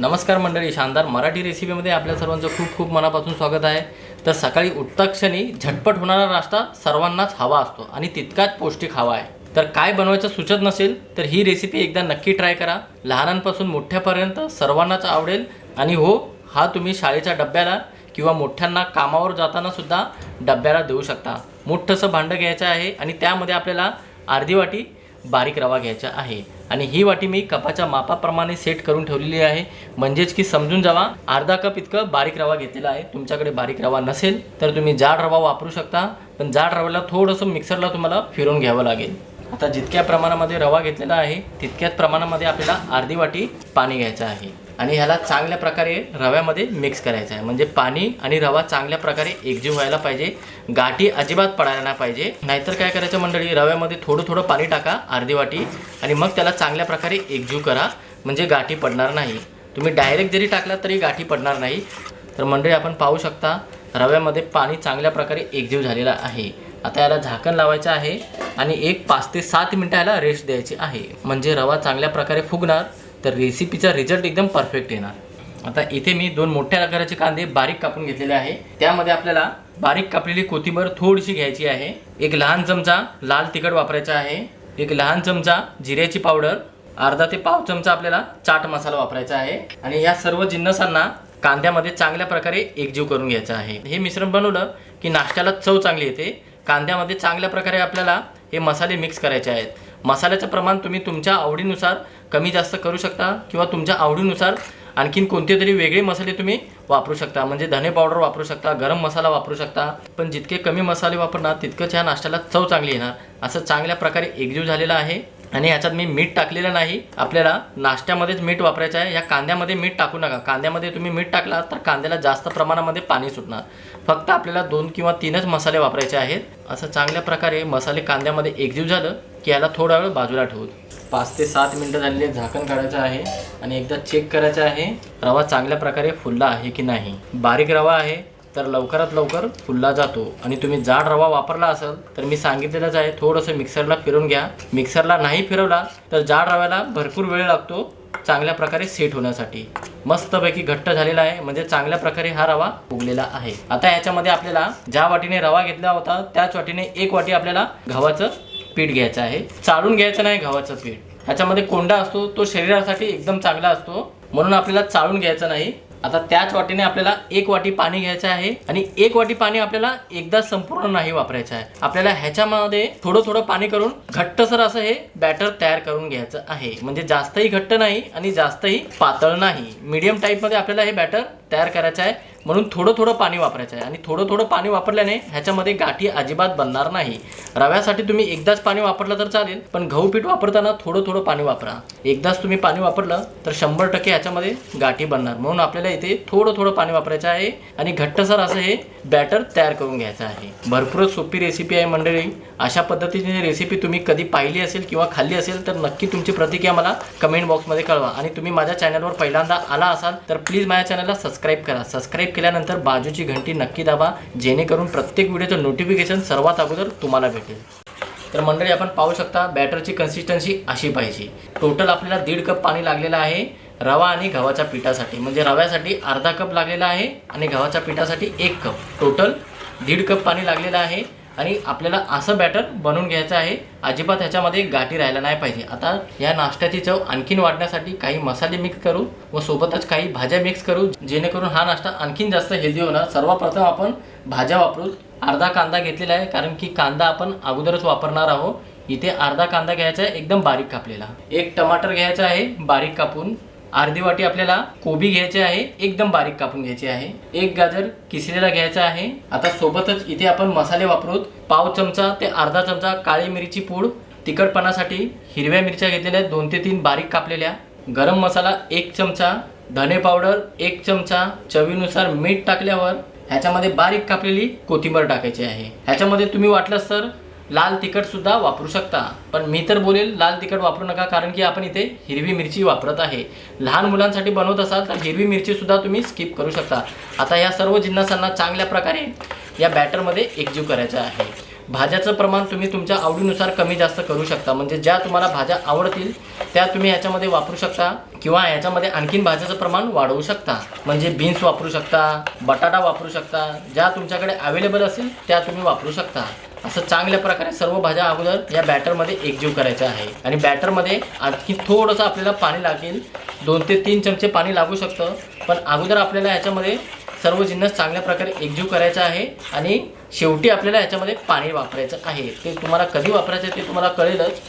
नमस्कार मंडळी शानदार मराठी रेसिपीमध्ये आपल्या सर्वांचं खूप खूप मनापासून स्वागत आहे. तर सकाळी उठता झटपट होणारा नाश्ता सर्वांनाच हवा असतो आणि तितकाच पौष्टिक हवा आहे. तर काय बनवायचं सुचत नसेल तर ही रेसिपी एकदा नक्की ट्राय करा. लहानांपासून मोठ्यापर्यंत सर्वांनाच आवडेल आणि हो हा तुम्ही शाळेच्या डब्याला किंवा मोठ्यांना कामावर जाताना सुद्धा डब्याला देऊ शकता. मोठंसं भांडं घ्यायचं आहे आणि त्यामध्ये आपल्याला अर्धी वाटी बारीक रवा घ्यायचा आहे. आणि ही वाटी मी कपाच्या मापाप्रमाणे सेट करून ठेवलेली आहे. म्हणजेच की समजून जावा अर्धा कप इतकं बारीक रवा घेतलेला आहे. तुमच्याकडे बारीक रवा नसेल तर तुम्ही जाड रवा वापरू शकता. पण जाड रव्याला थोडंसं मिक्सरला तुम्हाला फिरून घ्यावं लागेल. आता जितक्या प्रमाणामध्ये रवा घेतलेला आहे तितक्याच प्रमाणामध्ये आपल्याला अर्धी वाटी पाणी घ्यायचं आहे. आणि ह्याला चांगल्या प्रकारे रव्यामध्ये मिक्स करायचं आहे. म्हणजे पाणी आणि रवा चांगल्या प्रकारे एकजीव व्हायला पाहिजे. गाठी अजिबात पडायला नाही पाहिजे. नाहीतर काय करायचं मंडळी रव्यामध्ये थोडं थोडं पाणी टाका अर्धी वाटी आणि मग त्याला चांगल्या प्रकारे एकजीव करा. म्हणजे गाठी पडणार नाही. तुम्ही डायरेक्ट जरी टाकला तरी गाठी पडणार नाही. तर मंडळी आपण पाहू शकता रव्यामध्ये पाणी चांगल्या प्रकारे एकजीव झालेला आहे. आता याला झाकण लावायचं आहे आणि एक पाच ते सात मिनटं याला रेस्ट द्यायची आहे. म्हणजे रवा चांगल्या प्रकारे फुगणार. तर रेसिपीचा रिझल्ट एकदम परफेक्ट येणार. आता इथे मी दोन मोठ्या आकाराचे कांदे बारीक कापून घेतलेले आहे. त्यामध्ये आपल्याला बारीक कापलेली कोथिंबीर थोडीशी घ्यायची आहे. एक लहान चमचा लाल तिखट वापरायचा आहे. एक लहान चमचा जिऱ्याची पावडर. अर्धा ते पाव चमचा आपल्याला चाट मसाला वापरायचा आहे. आणि या सर्व जिन्नसांना कांद्यामध्ये चांगल्या प्रकारे एकजीव करून घ्यायचं आहे. हे मिश्रण बनवलं की नाश्त्याला चव चांगली येते. कांद्यामध्ये चांगल्या प्रकारे आपल्याला हे मसाले मिक्स करायचे आहेत. मसाल्याचं प्रमाण तुम्ही तुमच्या आवडीनुसार कमी जास्त करू शकता किंवा तुमच्या आवडीनुसार आणखीन कोणते तरी वेगळे मसाले तुम्ही वापरू शकता. म्हणजे धने पावडर वापरू शकता गरम मसाला वापरू शकता. पण जितके कमी मसाले वापरणार तितकंच ह्या नाश्त्याला चव चांगली येणार. असं चांगल्या प्रकारे एकजीव झालेला आहे. आणि याच्यात मी मीठ टाकलेलं नाही. आपल्याला नाश्त्यामध्येच मीठ वापरायचं आहे. या कांद्यामध्ये मीठ टाकू नका. कांद्यामध्ये तुम्ही मीठ टाकला तर कांद्याला जास्त प्रमाणामध्ये पाणी सुटणार. फक्त आपल्याला दोन किंवा तीनच मसाले वापरायचे आहेत. असं चांगल्या प्रकारे मसाले कांद्यामध्ये एकजीव झालं की याला थोडा वेळ बाजूला ठेवू पाच ते सात मिनटं झालेले झाकण काढायचं आहे आणि एकदा चेक करायचं आहे रवा चांगल्या प्रकारे फुलला आहे की नाही. बारीक रवा आहे तर लवकरात लवकर फुलला जातो. आणि तुम्ही जाड रवा वापरला असेल तर मी सांगितलेलंच आहे थोडंसं मिक्सरला फिरून घ्या. मिक्सरला नाही फिरवला तर जाड रव्याला भरपूर वेळ लागतो चांगल्या प्रकारे सेट होण्यासाठी. मस्तपैकी घट्ट झालेला आहे म्हणजे चांगल्या प्रकारे हा रवा उगलेला आहे. आता याच्यामध्ये आपल्याला ज्या वाटीने रवा घेतला होता त्याच वाटीने एक वाटी आपल्याला गव्हाचं पीठ घ्यायचं आहे. चाळून घ्यायचं नाही गव्हाचं पीठ. ह्याच्यामध्ये कोंडा असतो तो शरीरासाठी एकदम चांगला असतो. म्हणून आपल्याला चाळून घ्यायचं नाही. आता त्याच वाटीने आपल्याला एक वाटी पाणी घ्यायचं आहे आणि एक वाटी पाणी आपल्याला एकदा संपूर्ण नाही वापरायचं आहे. आपल्याला ह्याच्यामध्ये थोडं थोडं पाणी करून घट्टसर असं हे बॅटर तयार करून घ्यायचं आहे. म्हणजे जास्तही घट्ट नाही आणि जास्तही पातळ नाही. मीडियम टाईपमध्ये आपल्याला हे बॅटर तयार करायचं आहे. म्हणून थोडं थोडं पाणी वापरायचं आहे. आणि थोडं थोडं पाणी वापरल्याने ह्याच्यामध्ये गाठी अजिबात बनणार नाही. रव्यासाठी तुम्ही एकदाच पाणी वापरलं तर चालेल पण गहू पीठ वापरताना थोडं थोडं पाणी वापरा. एकदाच तुम्ही पाणी वापरलं तर शंभर टक्के ह्याच्यामध्ये गाठी बनणार. म्हणून आपल्याला इथे थोडं थोडं पाणी वापरायचं आहे. आणि घट्टसर असं हे बॅटर तयार करून घ्यायचं आहे. भरपूर सोपी रेसिपी आहे मंडळी. अशा पद्धतीची रेसिपी तुम्ही कधी पाहिली असेल किंवा खाल्ली असेल तर नक्की तुमची प्रतिक्रिया मला कमेंट बॉक्समध्ये कळवा. आणि तुम्ही माझ्या चॅनलवर पहिल्यांदा आला असाल तर प्लीज माझ्या चॅनलला सबस्क्राईब करा. सबस्क्राईब केल्यानंतर बाजूची घंटी नक्की दाबा जेणेकरून प्रत्येक व्हिडिओचं नोटिफिकेशन सर्वात अगोदर तुम्हाला भेटेल. तर मंडळी आपण पाहू शकता बॅटरची कन्सिस्टन्सी अशी पाहिजे. टोटल आपल्याला दीड कप पाणी लागलेलं आहे. रवा आणि गव्हाच्या पिठासाठी. म्हणजे रव्यासाठी अर्धा कप लागलेला आहे आणि गव्हाच्या पिठासाठी एक कप. टोटल दीड कप पाणी लागलेलं आहे आणि आपल्याला असं बॅटर बनवून घ्यायचं आहे. अजिबात ह्याच्यामध्ये गाठी राहायला नाही पाहिजे. आता या नाश्त्याची चव आणखीन वाढण्यासाठी काही मसाले मिक्स करू व सोबतच काही भाज्या मिक्स करू जेणेकरून हा नाश्ता आणखीन जास्त हेल्दी होणार. सर्वप्रथम आपण भाज्या वापरू. अर्धा कांदा घेतलेला आहे कारण की कांदा आपण अगोदरच वापरणार आहोत. इथे अर्धा कांदा घ्यायचा आहे एकदम बारीक कापलेला. एक टमाटर घ्यायचा आहे बारीक कापून. अर्धी वाटी आपल्याला कोबी घ्यायची आहे एकदम बारीक कापून घ्यायची आहे. एक गाजर किसलेला घ्यायचा आहे. आता सोबतच इथे आपण मसाले वापरूत पाव चमचा ते अर्धा चमचा काळी मिरची पूड तिखटपणासाठी हिरव्या मिरच्या घेतलेल्या आहेत दोन ते तीन बारीक कापलेल्या. गरम मसाला एक चमचा धने पावडर एक चमचा चवीनुसार मीठ टाकल्यावर ह्याच्यामध्ये बारीक कापलेली कोथिंबीर टाकायची आहे. ह्याच्यामध्ये तुम्ही वाटलंच तर लाल तिखटसुद्धा वापरू शकता. पण मी तर बोलेल लाल तिखट वापरू नका कारण की आपण इथे हिरवी मिरची वापरत आहे. लहान मुलांसाठी बनवत असाल तर हिरवी मिरचीसुद्धा तुम्ही स्किप करू शकता. आता या सर्व जिन्नसांना चांगल्या प्रकारे या बॅटरमध्ये एकजीव करायचं आहे. भाज्याचं प्रमाण तुम्ही तुमच्या आवडीनुसार कमी जास्त करू शकता. म्हणजे ज्या तुम्हाला भाज्या आवडतील त्या तुम्ही याच्यामध्ये वापरू शकता किंवा याच्यामध्ये आणखीन भाज्याचं प्रमाण वाढवू शकता. म्हणजे बीन्स वापरू शकता बटाटा वापरू शकता ज्या तुमच्याकडे अवेलेबल असेल त्या तुम्ही वापरू शकता. असं चांगल्या प्रकारे सर्व भाज्या अगोदर या बॅटरमध्ये एकजीव करायचं आहे. आणि बॅटरमध्ये आणखी थोडंसं आपल्याला पाणी लागेल. दोन ते तीन चमचे पाणी लागू शकतं. पण अगोदर आपल्याला याच्यामध्ये सर्व जिन्नस चांगल्या प्रकारे एकजीव करायचा आहे. आणि शेवटी आपल्याला याच्यामध्ये पाणी वापरायचं आहे. ते तुम्हाला कधी वापरायचं आहे ते तुम्हाला कळेलच.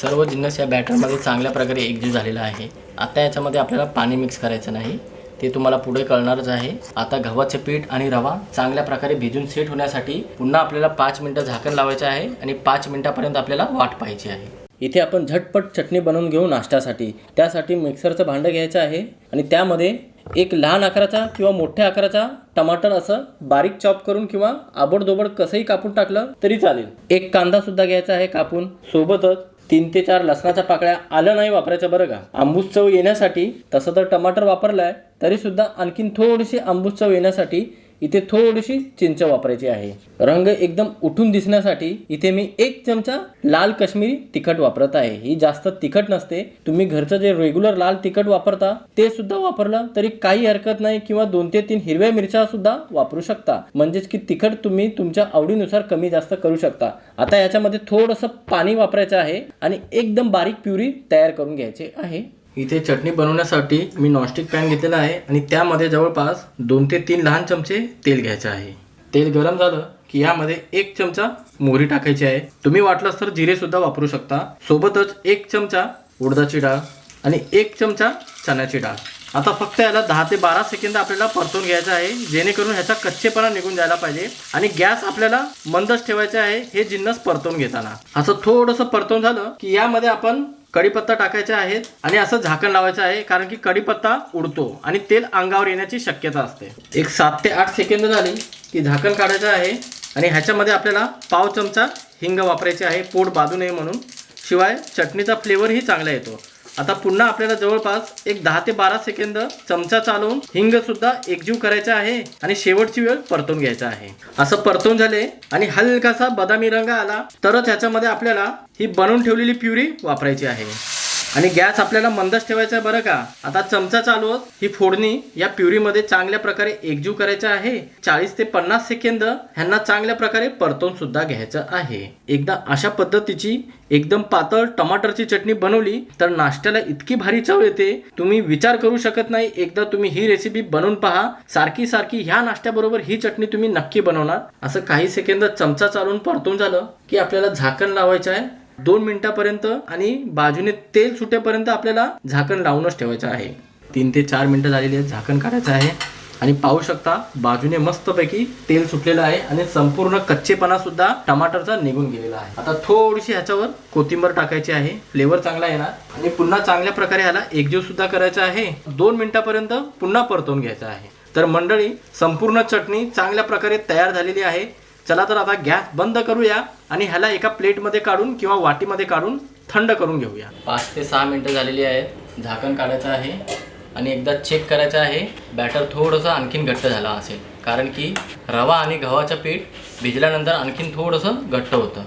सर्व जिन्नस या बॅटरमध्ये चांगल्या प्रकारे एकजीव झालेला आहे. आता याच्यामध्ये आपल्याला पाणी मिक्स करायचं नाही. ते तुम्हाला पुढे कळणारच आहे. आता गव्हाचे पीठ आणि रवा चांगल्या प्रकारे भिजून सेट होण्यासाठी पुन्हा आपल्याला पाच मिनटं झाकण लावायचं आहे आणि पाच मिनिटापर्यंत आपल्याला वाट पाहायची आहे. इथे आपण झटपट चटणी बनवून घेऊ नाश्त्यासाठी. त्यासाठी मिक्सरचं भांडं घ्यायचं आहे आणि त्यामध्ये एक लहान आकाराचा किंवा मोठ्या आकाराचा टमाटर असं बारीक चॉप करून किंवा आबडदोबड कसंही कापून टाकलं तरी चालेल. एक कांदा सुद्धा घ्यायचा आहे कापून. सोबतच तीन ते चार लसणाच्या पाकळ्या आलं नाही वापरायचं बरं का? आंबूस चव येण्यासाठी तसं तर टमाटर वापरलाय तरी सुद्धा आणखीन थोडीशी आंबूस चव येण्यासाठी इथे थोडीशी चिंच वापरायची आहे. रंग एकदम उठून दिसण्यासाठी इथे मी एक चमचा लाल काश्मीरी तिखट वापरत आहे. ही जास्त तिखट नसते. तुम्ही घरचं जे रेग्युलर लाल तिखट वापरता ते सुद्धा वापरलं तरी काही हरकत नाही किंवा दोन ते तीन हिरव्या मिरच्या सुद्धा वापरू शकता. म्हणजेच की तिखट तुम्ही तुमच्या आवडीनुसार कमी जास्त करू शकता. आता याच्यामध्ये थोडंसं पाणी वापरायचं आहे आणि एकदम बारीक प्युरी तयार करून घ्यायचे आहे. इथे चटणी बनवण्यासाठी मी नॉनस्टिक पॅन घेतलेला आहे आणि त्यामध्ये जवळपास दोन ते तीन लहान चमचे तेल घ्यायचे आहे. तेल गरम झालं की यामध्ये एक चमचा मोहरी टाकायची आहे. तुम्ही वाटलंच तर जिरे सुद्धा वापरू शकता. सोबतच एक चमचा उडदाची डाळ आणि एक चमचा चण्याची डाळ. आता फक्त याला दहा ते बारा सेकंद आपल्याला परतून घ्यायचं आहे जेणेकरून ह्याचा कच्चेपणा निघून जायला पाहिजे आणि गॅस आपल्याला मंदच ठेवायचे आहे हे जिन्नस परतून घेताना. असं थोडंसं परतून झालं की यामध्ये आपण कढीपत्ता टाकायचे आहेत आणि असं झाकण लावायचं आहे कारण की कढीपत्ता उडतो आणि तेल अंगावर येण्याची शक्यता असते. एक सात ते आठ सेकंद झाली की झाकण काढायचं आहे आणि ह्याच्यामध्ये आपल्याला पाव चमचा हिंग वापरायचे आहे पोट बाजू नये म्हणून. शिवाय चटणीचा फ्लेवरही चांगला येतो. आता पुन्हा आपल्याला जवळपास एक दहा ते बारा सेकंद चमचा चालवून हिंग सुद्धा एकजीव करायचा आहे आणि शेवटची वेळ परतून घ्यायचा आहे. असं परतून झाले आणि हलकासा बदामी रंग आला तरच ह्याच्यामध्ये आपल्याला ही बनवून ठेवलेली प्युरी वापरायची आहे. आणि गॅस आपल्याला मंदच ठेवायचा आहे बरं का? आता चमचा चालवत ही फोडणी या प्युरीमध्ये चांगल्या प्रकारे एकजीव करायचं आहे. चाळीस ते पन्नास सेकंद ह्यांना चांगल्या प्रकारे परतून सुद्धा घ्यायचं आहे. एकदा अशा पद्धतीची एकदम पातळ टमाटरची चटणी बनवली तर नाश्त्याला इतकी भारी चव येते. तुम्ही विचार करू शकत नाही. एकदा तुम्ही ही रेसिपी बनवून पहा. सारखी सारखी ह्या नाश्त्याबरोबर ही चटणी तुम्ही नक्की बनवणार. असं काही सेकंद चमचा चालवून परतून झालं की आपल्याला झाकण लावायचं आहे. दोन मिनिटापर्यंत आणि बाजूने तेल सुटेपर्यंत आपल्याला झाकण लावूनच ठेवायचं आहे. तीन ते चार मिनटं झालेली आहेत झाकण काढायचं आहे. आणि पाहू शकता बाजूने मस्तपैकी तेल सुटलेलं आहे आणि संपूर्ण कच्चेपणा सुद्धा टमाटरचा निघून गेलेला आहे. आता थोडीशी ह्याच्यावर कोथिंबर टाकायची आहे. फ्लेवर चांगला येणार. आणि पुन्हा चांगल्या प्रकारे ह्याला एकजीव सुद्धा करायचा आहे. दोन मिनिटापर्यंत पुन्हा परतवून घ्यायचा आहे. तर मंडळी संपूर्ण चटणी चांगल्या प्रकारे तयार झालेली आहे. चला तर आता गॅस बंद करूया आणि ह्याला एका प्लेटमध्ये काढून किंवा वाटीमध्ये काढून थंड करून घेऊया. पाच ते सहा मिनटं झालेली आहेत. झाकण काढायचं आहे आणि एकदा चेक करायचं आहे. बॅटर थोडंसं आणखीन घट्ट झाला असेल. कारण की रवा आणि गव्हाचं पीठ भिजल्यानंतर आणखीन थोडंसं घट्ट होतं.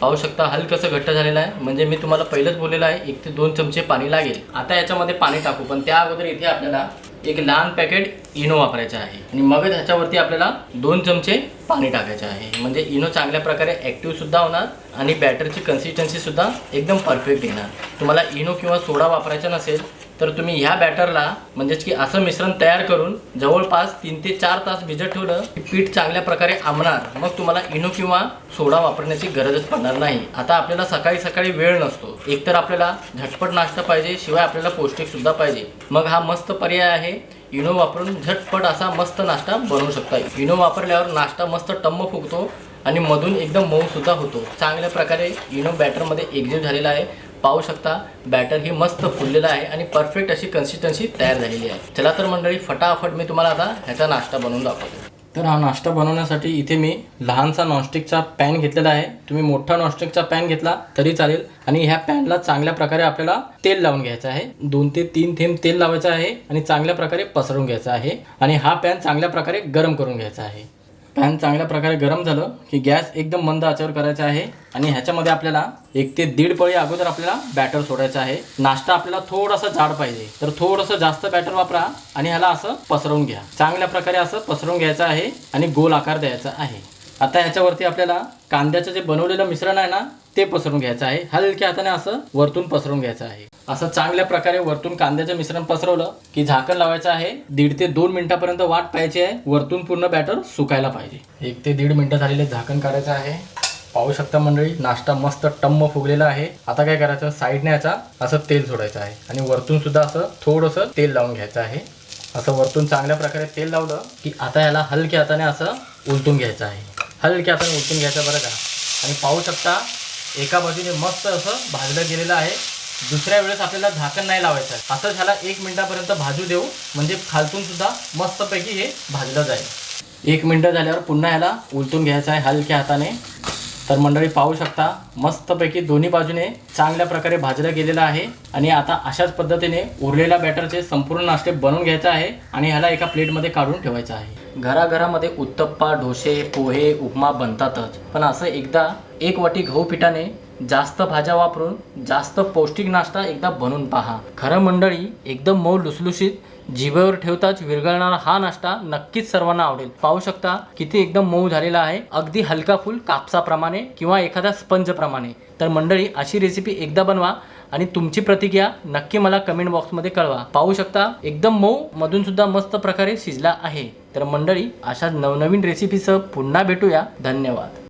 पाहू शकता हलकंसं घट्ट झालेलं आहे. म्हणजे मी तुम्हाला पहिलंच बोललेलं आहे एक ते दोन चमचे पाणी लागेल. आता याच्यामध्ये पाणी टाकू. पण त्या अगोदर इथे आपल्याला एक लहान पॅकेट इनो वापरायचं आहे. आणि मग ह्याच्यावरती आपल्याला दोन चमचे पाणी टाकायचे आहे. म्हणजे इनो चांगल्या प्रकारे ॲक्टिव्ह सुद्धा होणार आणि बॅटरची कन्सिस्टन्सी सुद्धा एकदम परफेक्ट येणार. तुम्हाला इनो किंवा सोडा वापरायचा नसेल तर तुम्ही ह्या बॅटरला म्हणजेच की असं मिश्रण तयार करून जवळपास तीन ते चार तास भिजत ठेवलं की पीठ चांगल्या प्रकारे आंबणार मग तुम्हाला इनो किंवा सोडा वापरण्याची गरजच पडणार नाही. आता आपल्याला सकाळी सकाळी वेळ नसतो. एकतर आपल्याला झटपट नाश्ता पाहिजे शिवाय आपल्याला पौष्टिक सुद्धा पाहिजे. मग हा मस्त पर्याय आहे. इनो वापरून झटपट असा मस्त नाश्ता बनवू शकता. इनो वापरल्यावर नाश्ता मस्त टम्म फुगतो आणि मधून एकदम मऊ सुद्धा होतो. चांगल्या प्रकारे इनो बॅटरमध्ये एक्झिट झालेला आहे. पाहू शकता. बॅटर हे मस्त फुललेलं आहे आणि परफेक्ट अशी कन्सिस्टन्सी तयार झालेली आहे. चला तर मंडळी फटाफट मी तुम्हाला आता ह्याचा नाश्ता बनवून दाखवतो. तर हा नाश्ता बनवण्यासाठी इथे मी लहानसा नॉनस्टिकचा पॅन घेतलेला आहे. तुम्ही मोठा नॉनस्टिकचा पॅन घेतला तरी चालेल. आणि ह्या पॅनला चांगल्या प्रकारे आपल्याला तेल लावून घ्यायचं आहे. दोन ते तीन थेंब तेल लावायचं आहे आणि चांगल्या प्रकारे पसरून घ्यायचं आहे. आणि हा पॅन चांगल्या प्रकारे गरम करून घ्यायचा आहे. पॅन चांगल्या प्रकारे गरम झालं की गॅस एकदम मंद आचेवर करायचा आहे आणि ह्याच्यामध्ये आपल्याला एक ते दीड पळी अगोदर आपल्याला बॅटर सोडायचं आहे. नाश्ता आपल्याला थोडासा जाड पाहिजे. तर थोडंसं जास्त बॅटर वापरा आणि ह्याला असं पसरवून घ्या. चांगल्या प्रकारे असं पसरवून घ्यायचं आहे आणि गोल आकार द्यायचा आहे. आता ह्याच्यावरती आपल्याला कांद्याचं जे बनवलेलं मिश्रण आहे ना ते पसरून घ्यायचं आहे. हलक्या हाताने असं वरतून पसरून घ्यायचं आहे. असं चांगल्या प्रकारे वरतून कांद्याचं मिश्रण पसरवलं की झाकण लावायचं आहे. दीड ते दोन मिनिटापर्यंत वाट पाहायची आहे. वरतून पूर्ण बॅटर सुकायला पाहिजे. एक ते दीड मिनिटं झालेले झाकण काढायचं आहे. पाहू शकता मंडळी नाश्ता मस्त टम्म फुगलेला आहे. आता काय करायचं? साईडने याचा असं तेल सोडायचं आहे. आणि वरतून सुद्धा असं थोडंसं तेल लावून घ्यायचं आहे. असं वरतून चांगल्या प्रकारे तेल लावलं की आता याला हलक्या हाताने असं उलटून घ्यायचं आहे. हलक्या हाताने उलटून घ्यायचं बरं का. आणि पाहू शकता एका बाजूने मस्त असं भाजलं गेलेलं आहे. दुसऱ्या वेळेस आपल्याला झाकण नाही लावायचं आहे. असं ह्याला एक मिनिटापर्यंत भाजू देऊ. म्हणजे खालतून सुद्धा मस्तपैकी हे भाजलं जाईल. एक मिनटं झाल्यावर पुन्हा ह्याला उलटून घ्यायचं आहे हलक्या हाताने. तर मंडळी पाहू शकता मस्तपैकी दोन्ही बाजूने चांगल्या प्रकारे भाजलं गेलेलं आहे. आणि आता अशाच पद्धतीने उरलेल्या बॅटरचे संपूर्ण नाश्ते बनवून घ्यायचं आहे. आणि ह्याला एका प्लेटमध्ये काढून ठेवायचं आहे. घराघरामध्ये उत्तप्पा डोसे पोहे उपमा बनतातच. पण असं एकदा एक वाटी गहू पिठाने जास्त भाज्या वापरून जास्त पौष्टिक नाश्ता एकदा बनवून पहा. खरं मंडळी एकदम मऊ लुसलुशीत जिभेवर ठेवताच विरघळणारा हा नाश्ता नक्कीच सर्वांना आवडेल. पाहू शकता किती एकदम मऊ झालेला आहे. अगदी हलका फुल कापसाप्रमाणे किंवा एखाद्या स्पंजप्रमाणे. तर मंडळी अशी रेसिपी एकदा बनवा. आणि तुमची प्रतिक्रिया नक्की मला कमेंट बॉक्समध्ये कळवा. पाहू शकता एकदम मऊ मधून सुद्धा मस्त प्रकारे शिजला आहे. तर मंडळी अशा नवनवीन रेसिपीसह पुन्हा भेटूया. धन्यवाद.